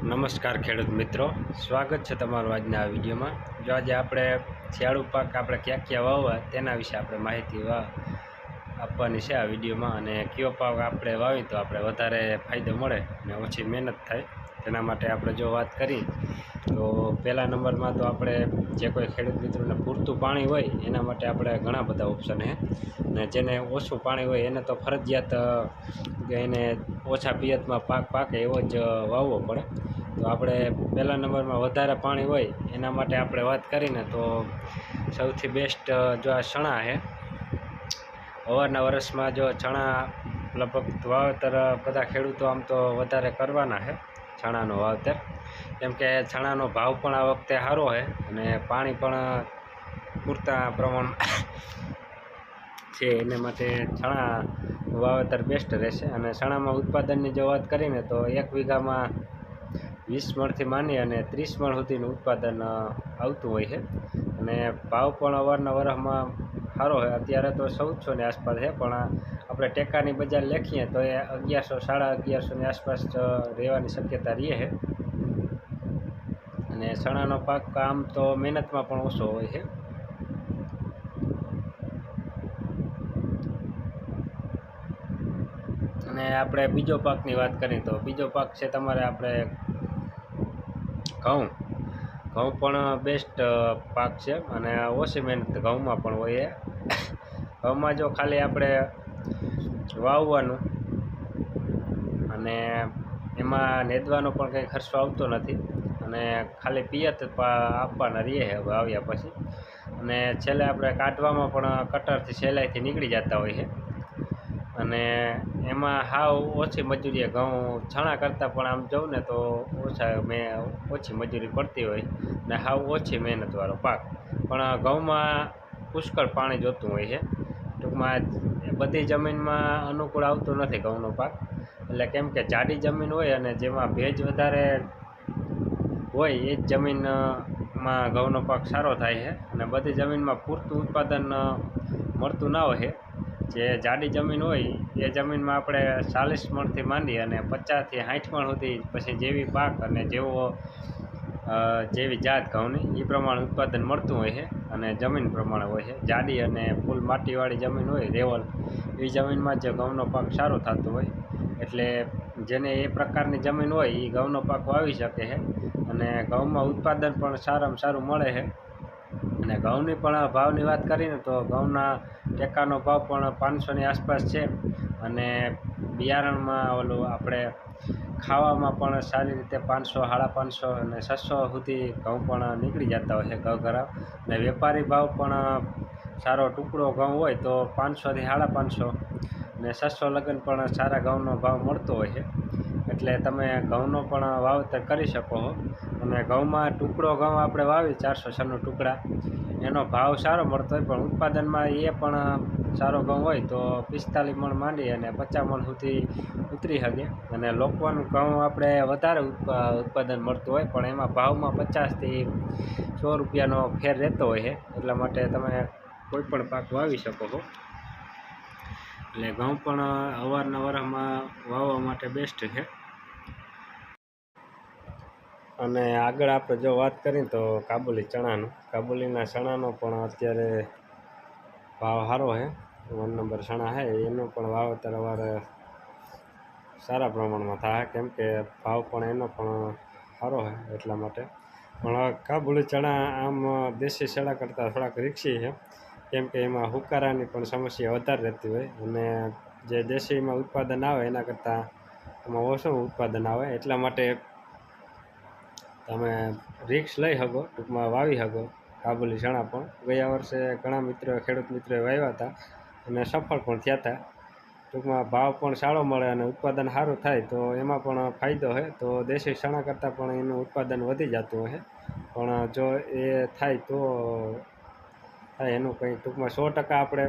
નમસ્કાર ખેડૂત મિત્રો. સ્વાગત છે તમારું આજના આ વિડીયોમાં. જો આજે આપણે શિયાળુ પાક આપણે ક્યાં ક્યાં વાવવા તેના વિશે આપણે માહિતી આપવાની છે આ વિડીયોમાં. અને કયો પાક આપણે વાવી તો આપણે વધારે ફાયદો મળે અને ઓછી મહેનત થાય. તેના માટે આપણે જો વાત કરી તો પહેલા નંબરમાં તો આપણે જે કોઈ ખેડૂત મિત્રોને પૂરતું પાણી હોય, એના માટે આપણે ઘણા બધા ઓપ્શન છે ને જેને ઓછું પાણી હોય, એને તો ફરજિયાત એને ઓછા પિયતમાં પાક પાકે એવો જ વાવવો પડે. તો આપણે પહેલા નંબરમાં વધારે પાણી હોય, એના માટે આપણે વાત કરીને તો સૌથી બેસ્ટ જો આ ચણા છે અવારના વર્ષમાં જો ચણા લગભગ વાવેતર બધા ખેડૂતો આમ તો વધારે કરવાના છે ચણાનું વાવેતર. કેમ કે ચણાનો ભાવ પણ આ વખતે સારો છે અને પાણી પણ પૂરતા પ્રમાણ છે. એને માટે ચણા વાવેતર બેસ્ટ રહેશે અને ચણામાં ઉત્પાદનની જો વાત કરીને તો એક વીઘામાં વીસ મણથી માની અને ત્રીસ મણ સુધીનું ઉત્પાદન આવતું હોય છે. અને ભાવ પણ અવારના વરસમાં સારો હોય અત્યારે તો ચૌદસોની આસપાસ છે, પણ આપણે ટેકાની બજાર લેખીએ તો એ અગિયારસો, સાડા અગિયારસોની આસપાસ રહેવાની શક્યતા રહે છે. અને ચણાનો પાક આમ તો મહેનતમાં પણ ઓછો હોય છે. અને આપણે બીજો પાકની વાત કરીએ તો બીજો પાક છે તમારે આપણે ઘઉં. ઘઉં પણ બેસ્ટ પાક છે અને ઓછી મહેનત ઘઉંમાં પણ હોય ઘઉંમાં જો ખાલી આપણે વાવવાનું અને એમાં નેદવાનો પણ કંઈ ખર્ચો આવતો નથી. અને ખાલી પિયત આપવાના રહીએ હવે આવ્યા પછી. અને છેલ્લે આપણે કાઢવામાં પણ કટરથી સહેલાઈથી નીકળી જતા હોય છે. અને એમાં હાવ ઓછી મજૂરી, ઘઉં છણા કરતાં પણ આમ જોઉં ને તો ઓછા મેં ઓછી મજૂરી પડતી હોય ને હાવ ઓછી મહેનતવાળો પાક. પણ ઘઉંમાં પુષ્કળ પાણી જોતું હોય છે. ટૂંકમાં બધી જમીનમાં અનુકૂળ આવતું નથી ઘઉંનો પાક. એટલે કેમ કે જાડી જમીન હોય અને જેમાં ભેજ વધારે હોય એ જ જમીનમાં ઘઉંનો પાક સારો થાય છે અને બધી જમીનમાં પૂરતું ઉત્પાદન મળતું ના હોય જે જાડી જમીન હોય એ જમીનમાં આપણે ચાલીસ મણથી માંડી અને પચાસથી સાઠ મણ સુધી પછી જેવી પાક અને જેવો જેવી જાત ઘઉંની એ પ્રમાણે ઉત્પાદન મળતું હોય છે અને જમીન પ્રમાણે હોય છે. જાડી અને ફૂલ માટીવાળી જમીન હોય, રેવલ એ જમીનમાં જ ઘઉંનો પાક સારો થતો હોય. એટલે જેને એ પ્રકારની જમીન હોય એ ઘઉંનો પાક વાવી શકે છે. અને ઘઉંમાં ઉત્પાદન પણ સારામાં સારું મળે છે. અને ઘઉંની પણ ભાવની વાત કરીને તો ઘઉંના ટેકાનો ભાવ પણ પાંચસોની આસપાસ છે. અને બિયારણમાં ઓલું આપણે ખાવામાં પણ સારી રીતે પાંચસો, સાડા પાંચસો અને છસો સુધી ઘઉં પણ નીકળી જતા હોય છે ઘઉં ઘરા અને વેપારી ભાવ પણ સારો ટુકડો ઘઉં હોય તો પાંચસોથી સાડા પાંચસો. ને છસો લગ્ન પણ સારા ઘઉંનો ભાવ મળતો હોય છે. એટલે તમે ઘઉંનો પણ વાવેતર કરી શકો છો અને ઘઉંમાં ટુકડો ઘઉં આપણે વાવી ચારસો છન્નું ટુકડા. એનો ભાવ સારો મળતો હોય, પણ ઉત્પાદનમાં એ પણ સારો ઘઉં હોય તો પિસ્તાલીસ મણ માંડી અને પચાસ મણ સુધી ઉતરી શકે. અને લોકવાનું ઘઉં આપણે વધારે ઉત્પા- ઉત્પાદન મળતું હોય, પણ એમાં ભાવમાં પચાસથી સો રૂપિયાનો ફેર રહેતો હોય છે. એટલા માટે તમે કોઈ પણ પાક વાવી શકો છો એટલે ઘઉં પણ અવારનવારમાં વાવવા માટે બેસ્ટ છે. અને આગળ આપણે જો વાત કરીએ તો કાબુલી ચણાનો. કાબુલીના ચણાનો પણ અત્યારે ભાવ સારો છે. વન નંબર ચણા છે. એનું પણ વાવેતર અવાર સારા પ્રમાણમાં થાય. કેમ કે ભાવ પણ એનો પણ સારો છે એટલા માટે. પણ કાબુલી ચણા આમ દેશી ચણા કરતાં થોડાક રિક્ષી છે. કેમ કે એમાં હુકારાની પણ સમસ્યા વધારે રહેતી હોય. અને જે દેશીમાં ઉત્પાદન આવે એના કરતાં એમાં ઓછું ઉત્પાદન આવે. એટલા માટે તમે રિક્સ લઈ શકો, ટૂંકમાં વાવી શકો. કાબુલી ચણા પણ. ગયા વર્ષે ઘણા મિત્રો, ખેડૂત મિત્રોએ વાવ્યા હતા અને સફળ પણ થયા હતા. ટૂંકમાં ભાવ પણ સારો મળે અને ઉત્પાદન સારું થાય તો એમાં પણ ફાયદો હોય. તો દેશી ચણા કરતાં પણ એનું ઉત્પાદન વધી જતું હોય. પણ જો એ થાય તો થાય એનું કંઈ ટૂંકમાં સો ટકા આપણે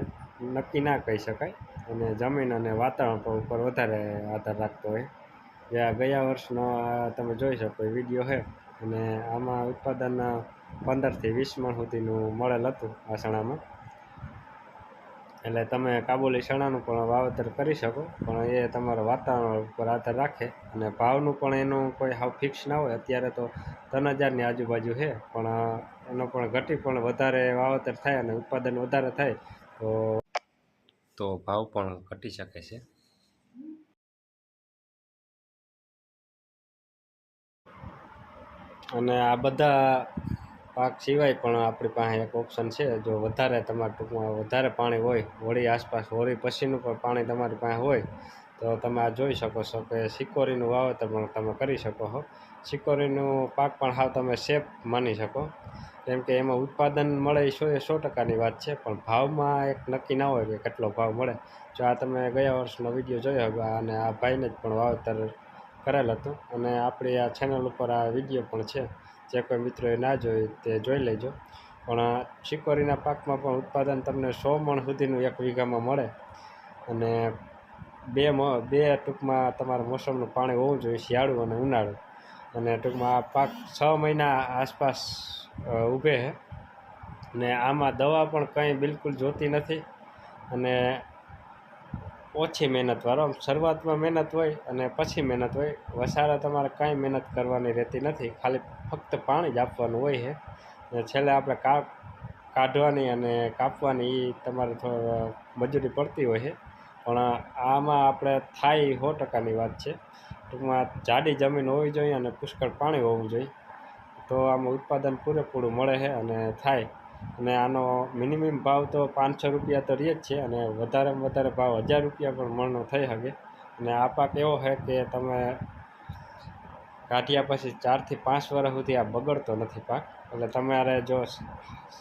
નક્કી ના કહી શકાય. અને જમીન અને વાતાવરણ પર ઉપર વધારે આધાર રાખતો હોય. જે આ ગયા વર્ષનો તમે જોઈ શકો વીડિયો છે. અને આમાં ઉત્પાદન પંદરથી વીસ મણ સુધીનું મળેલ હતું આ એટલે તમે કાબુલી ચણાનું પણ વાવેતર કરી શકો પણ એ તમારા વાતાવરણ ઉપર આધાર રાખે અને ભાવનું પણ એનું કોઈ હાવ ફિક્સ ના હોય. અત્યારે તો ત્રણ હજારની આજુબાજુ છે પણ એનો પણ ઘટી પણ વધારે વાવેતર થાય અને ઉત્પાદન વધારે થાય તો તો ભાવ પણ ઘટી શકે છે. અને આ બધા પાક સિવાય પણ આપણી પાસે એક ઓપ્શન છે. જો વધારે તમારે ટૂંકમાં વધારે પાણી હોય હોળી આસપાસ હોળી પછીનું પણ પાણી તમારી પાસે હોય, તો તમે આ જોઈ શકો છો કે સિકોરીનું વાવેતર પણ તમે કરી શકો છો સિકોરીનું પાક પણ હાવ તમે સેફ માની શકો. કેમ કે એમાં ઉત્પાદન મળે એ સો એ સો ટકાની વાત છે, પણ ભાવમાં એક નક્કી ના હોય કે કેટલો ભાવ મળે. જો આ તમે ગયા વર્ષનો વીડિયો જોયો હતો અને આ ભાઈને જ પણ વાવેતર કરેલ હતું. અને આપણી આ ચેનલ ઉપર આ વીડિયો પણ છે. જે કોઈ મિત્રોએ ના જોયું તે જોઈ લેજો. પણ શિકોરીના પાકમાં પણ ઉત્પાદન તમને સો મણ સુધીનું એક વીઘામાં મળે. અને બે બે ટૂંકમાં તમારા મોસમનું પાણી હોવું જોઈએ, શિયાળું અને ઉનાળું. અને ટૂંકમાં આ પાક છ મહિના આસપાસ ઊભે છે. ને આમાં દવા પણ કંઈ બિલકુલ જોતી નથી. અને ઓછી મહેનતવાળો શરૂઆતમાં મહેનત હોય અને પછી મહેનત હોય. વસારા તમારે કાંઈ મહેનત કરવાની રહેતી નથી. ખાલી ફક્ત પાણી જ આપવાનું હોય છે. અને છેલ્લે આપણે કાપ કાઢવાની અને કાપવાની એ તમારે થોડો મજૂરી પડતી હોય છે. પણ આમાં આપણે થાય સો ટકાની વાત છે. ટૂંકમાં જાડી જમીન હોવી જોઈએ અને પુષ્કળ પાણી હોવું જોઈએ. તો આમાં ઉત્પાદન પૂરેપૂરું મળે છે અને થાય. અને આનો મિનિમમ ભાવ તો પાંચસો રૂપિયા તો રહે જ છે અને વધારેમાં વધારે ભાવ હજાર રૂપિયા પણ મણનો થઈ શકે. અને આ પાક એવો છે કે તમે કાઢ્યા પછી ચારથી પાંચ વર્ષ સુધી આ બગડતો નથી પાક. એટલે તમારે જો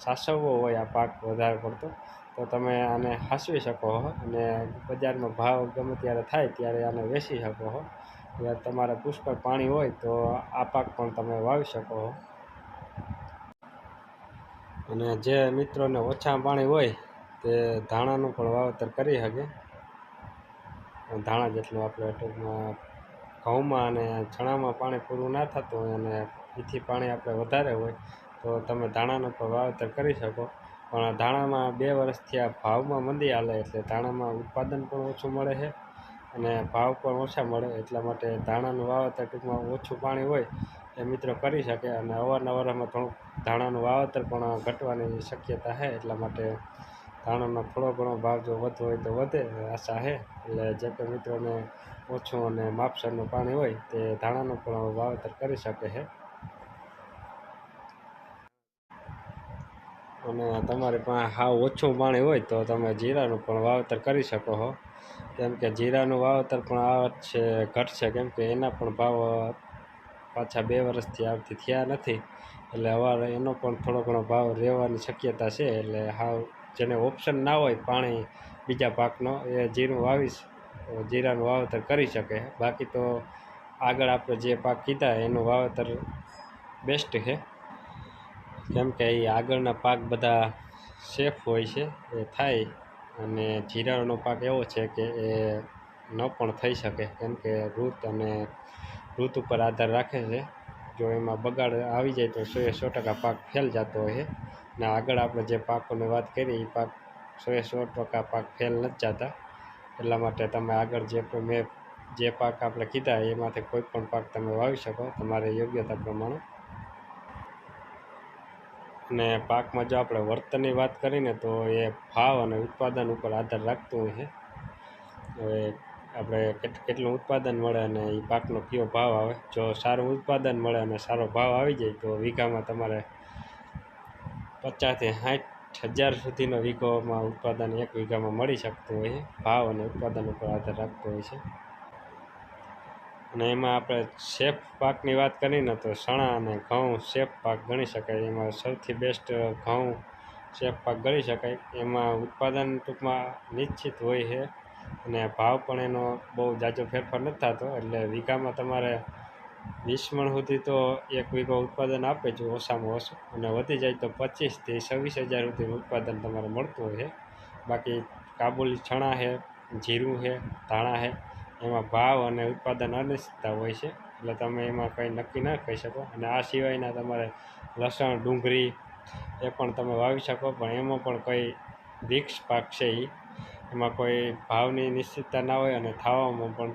સાસવવો હોય આ પાક વધારે પડતો, તો તમે આને હાંસવી શકો છો અને બજારમાં ભાવ ગમે ત્યારે થાય ત્યારે આને વેચી શકો છો એટલે તમારે પુષ્કળ પાણી હોય તો આ પાક પણ તમે વાવી શકો છો અને જે મિત્રોને ઓછા પાણી હોય તે ધાણાનું પણ વાવેતર કરી શકે. ધાણા જેટલું આપણે ટૂંકમાં ઘઉંમાં અને ચણામાં પાણી પૂરું ના થતું હોય અને એથી પાણી આપણે વધારે હોય તો તમે ધાણાનું પણ વાવેતર કરી શકો. પણ ધાણામાં બે વર્ષથી આ ભાવમાં મંદી હાલે એટલે ધાણામાં ઉત્પાદન પણ ઓછું મળે છે અને ભાવ પણ ઓછા મળે એટલા માટે ધાણાનું વાવેતર ટૂંકમાં ઓછું પાણી હોય એ મિત્રો કરી શકે અને અવારનવારમાં થોડુંક ધાણાનું વાવેતર પણ ઘટવાની શક્યતા છે, એટલા માટે ધાણાનો થોડો ઘણો ભાવ જો વધવો હોય તો વધે આશા છે. એટલે જે કે મિત્રોને ઓછું અને માપસરનું પાણી હોય તે ધાણાનું પણ વાવેતર કરી શકે છે. અને તમારી પાસે હાવ ઓછું પાણી હોય તો તમે જીરાનું પણ વાવેતર કરી શકો છો. કેમ કે જીરાનું વાવેતર પણ આ છે ઘટશે, કેમ કે એના પણ ભાવ પાછા બે વર્ષથી આવતી થયા નથી. એટલે હવે એનો પણ થોડો ઘણો ભાવ રહેવાની શક્યતા છે. એટલે હાવ જેને ઓપ્શન ના હોય પાણી બીજા પાકનો, એ જીરું વાવીશ જીરાનું વાવેતર કરી શકે. બાકી તો આગળ આપણે જે પાક કીધા, એનું વાવેતર બેસ્ટ છે. કેમ કે એ આગળના પાક બધા સેફ હોય છે, એ થાય. અને જીરાનો પાક એવો છે કે એ ન પણ થઈ શકે. કેમ કે ઋત અને ઋત ઉપર આધાર રાખે છે. જો એમાં બગાડ આવી જાય તો સો એ સો ટકા પાક ફેલ જતો હોય છે. ને આગળ આપણે જે પાકોની વાત કરી એ પાક સો એ સો ટકા પાક ફેલ નથી જતા. એટલા માટે તમે આગળ જે મેં જે પાક આપણે કીધા, એમાંથી કોઈ પણ પાક તમે વાવી શકો તમારી યોગ્યતા પ્રમાણે. અને પાકમાં જો આપણે વર્તનની વાત કરીને તો એ ભાવ અને ઉત્પાદન ઉપર આધાર રાખતું હોય છે. હવે આપણે કેટલું ઉત્પાદન મળે અને એ પાકનો કયો ભાવ આવે? જો સારું ઉત્પાદન મળે અને સારો ભાવ આવી જાય, તો વીઘામાં તમારે પચાસથી સાઠ હજાર સુધીનો વીઘોમાં ઉત્પાદન એક વીઘામાં મળી શકતું હોય છે. ભાવ અને ઉત્પાદન ઉપર આધાર રાખતો હોય છે. અને એમાં આપણે સેફ પાકની વાત કરીને તો ચણા અને ઘઉં સેફ પાક ગણી શકાય. એમાં સૌથી બેસ્ટ ઘઉં સેફ પાક ગણી શકાય. એમાં ઉત્પાદન ટૂંકમાં નિશ્ચિત હોય છે. અને ભાવ પણ એનો બહુ જાજો ફેરફાર નથી થતો. એટલે વીઘામાં તમારે વીસ મણ સુધી તો એક વીઘો ઉત્પાદન આપે છે ઓછામાં ઓછું. અને વધી જાય તો પચીસથી છવ્વીસ હજાર સુધીનું ઉત્પાદન તમારે મળતું હોય છે. બાકી કાબુલી ચણા છે, જીરું છે, ધાણા છે, એમાં ભાવ અને ઉત્પાદન અનિશ્ચિતતા હોય છે. એટલે તમે એમાં કંઈ નક્કી ના કહી શકો. અને આ સિવાયના તમારે લસણ, ડુંગળી એ પણ તમે વાવી શકો. પણ એમાં પણ કંઈ વિક્ષ પાક છે એ એમાં કોઈ ભાવની નિશ્ચિતતા ના હોય અને થાવામાં પણ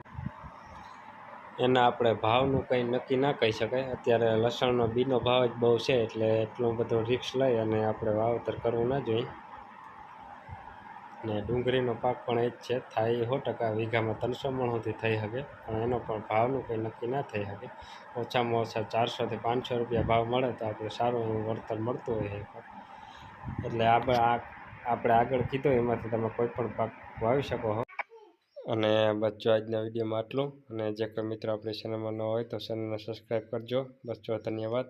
એના આપણે ભાવનું કંઈ નક્કી ના કહી શકાય. અત્યારે લસણનો બીનો ભાવ જ બહુ છે એટલે એટલું બધું રિક્સ લઈ અને આપણે વાવેતર કરવું ના જોઈએ. ને ડુંગળીનો પાક પણ એ જ છે, થાય સો ટકા, વીઘામાં ત્રણસો મણ સુધી થઈ શકે, પણ એનો પણ ભાવનું કંઈ નક્કી ના થઈ શકે. ઓછામાં ઓછા ચારસોથી પાંચસો રૂપિયા ભાવ મળે તો આપણે સારું એવું વળતર મળતું હોય એટલે આપણે આ આપણે આગળ કીધું એમાંથી તમે કોઈ પણ પાક વાવી શકો છો અને બચ્ચો, આજના વિડીયોમાં આટલું. અને જે કોઈ મિત્રો આપણી ચેનલમાં ન હોય તો ચેનલને સબસ્ક્રાઈબ કરજો. બચ્ચો, ધન્યવાદ.